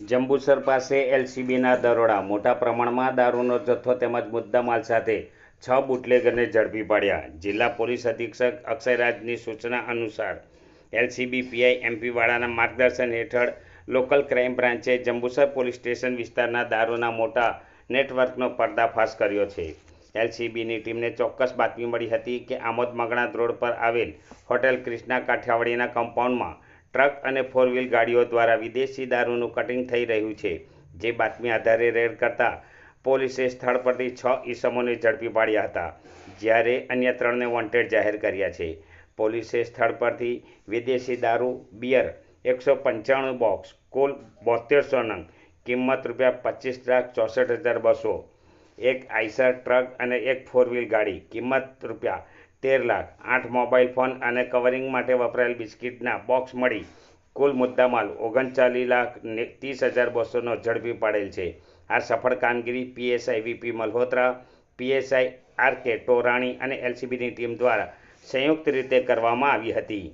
જંબુસર પાસે એલસીબીના દરોડા. મોટા પ્રમાણમાં દારૂનો જથ્થો તેમજ મુદ્દામાલ સાથે છ બુટલેગરને ઝડપી પાડ્યા. જિલ્લા પોલીસ અધિક્ષક અક્ષયરાજની સૂચના અનુસાર એલસીબી પીઆઈ એમપી વાળાના માર્ગદર્શન હેઠળ લોકલ ક્રાઇમ બ્રાન્ચે જંબુસર પોલીસ સ્ટેશન વિસ્તારના દારૂના મોટા નેટવર્કનો પર્દાફાશ કર્યો છે. એલસીબીની ટીમને ચોક્કસ બાતમી મળી હતી કે આમોદ મગણા રોડ પર આવેલ હોટેલ ક્રિષ્ના કાઠિયાવાડીના કમ્પાઉન્ડમાં ટ્રક અને ફોર વ્હીલ ગાડીઓ દ્વારા વિદેશી દારૂનું કટિંગ થઈ રહ્યું છે, જે બાતમી આધારે રેડ કરતા પોલીસે સ્થળ પરથી છ ઈસમોને ઝડપી પાડ્યા હતા, જ્યારે અન્ય ત્રણને વોન્ટેડ જાહેર કર્યા છે. પોલીસે સ્થળ પરથી વિદેશી દારૂ બિયર એકસો પંચાણું બોક્સ કુલ બોતેરસો નંગ, કિંમત રૂપિયા પચીસ લાખ ચોસઠ હજાર બસો, એક આઈસર ટ્રક અને એક ફોર વ્હીલ ગાડી, કિંમત રૂપિયા તેર લાખ. આઠ મોબાઈલ ફોન અને કવરિંગ માટે વપરાયેલ બિસ્કિટના બોક્સ મળી. કુલ મુદ્દામાલ ઓગણચાલીસ લાખ ત્રીસ હજાર બસોનો ઝડપી પાડેલ છે. આ સફળ કામગીરી PSI VP Malhotra, PSI R K Torani અને એલસીબીની ટીમ દ્વારા સંયુક્ત રીતે કરવામાં આવી હતી.